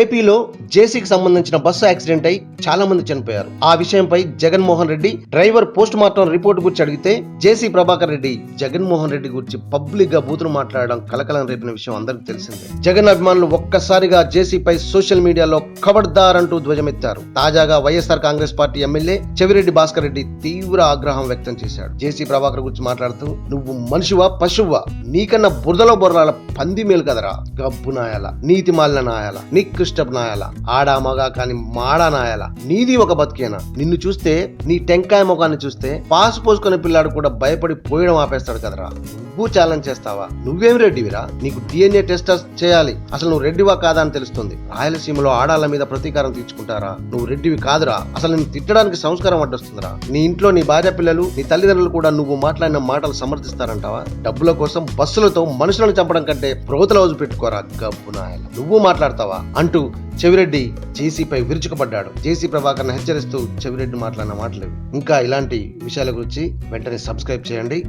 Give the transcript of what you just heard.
ఏపీలో జేసీకి సంబంధించిన bus accident అయి చాలా మంది చనిపోయారు. ఆ విషయంపై Jaganmohan Reddy driver post mortem report గురించి అడిగితే జేసీ ప్రభాకర్ రెడ్డి జగన్మోహన్ రెడ్డి గురించి పబ్లిక్గా బూతులు మాట్లాడడం కలకలం రేపిన విషయం అందరికీ తెలిసిందే. జగన్ అభిమానులు ఒక్కసారిగా జేసీపై సోషల్ మీడియాలో ఖబర్దార్ అంటూ ధ్వజమెత్తారు. తాజాగా YSR Congress party MLA Chevireddy Bhaskar Reddy తీవ్ర ఆగ్రహం వ్యక్తం చేశాడు. జేసీ ప్రభాకర్ గురించి మాట్లాడుతూ నువ్వు మనిషివా పశువా నీకన్నా బురదలో బొర్రాల పంది మేలు కదరా? గబ్బు నాయాల నీతి మాలిన నాయాల. నికృష్టపు నాయాల. ఆడా మగా కాని మాడా నాయాల. నీది ఒక బతికేనా? నిన్ను చూస్తే నీ టెంకాయ ముఖాన్ని చూస్తే పాసు పోసుకునే పిల్లాడు కూడా భయపడి పోయడం ఆపేస్తాడు కదరా. నువ్వు ఛాలెంజ్ చేస్తావా? నువ్వేం రెడ్డివిరా? నీకు డిఎన్ఏ టెస్ట్ చేయాలి. అసలు నువ్వు రెడ్డివా కాదా అని తెలుస్తుంది. రాయలసీమలో ఆడాళ్ళ మీద ప్రతీకారం తీర్చుకుంటారా? నువ్వు రెడ్డివి కాదురా. అసలు నేను తిట్టడానికి సంస్కారం అడ్డొస్తుందిరా. నీ ఇంట్లో నీ భార్య పిల్లలు నీ తల్లిదండ్రులు కూడా నువ్వు మాట్లాడిన మాటలు సమర్థిస్తారంటావా? డబ్బుల కోసం బస్సులతో మనుషులను చంపడం కంటే ప్రోతల రోజు పెట్టుకోరా గబ్బు నాయల. నువ్వు మాట్లాడతావా? అంటూ చెవిరెడ్డి జేసీపై విరుచుకుపడ్డాడు. జేసీ ప్రభాకర్ని హెచ్చరిస్తూ చెవిరెడ్డి మాట్లాడిన మాటలు ఇంకా ఇలాంటి విషయాల గురించి వెంటనే సబ్స్క్రైబ్ చేయండి.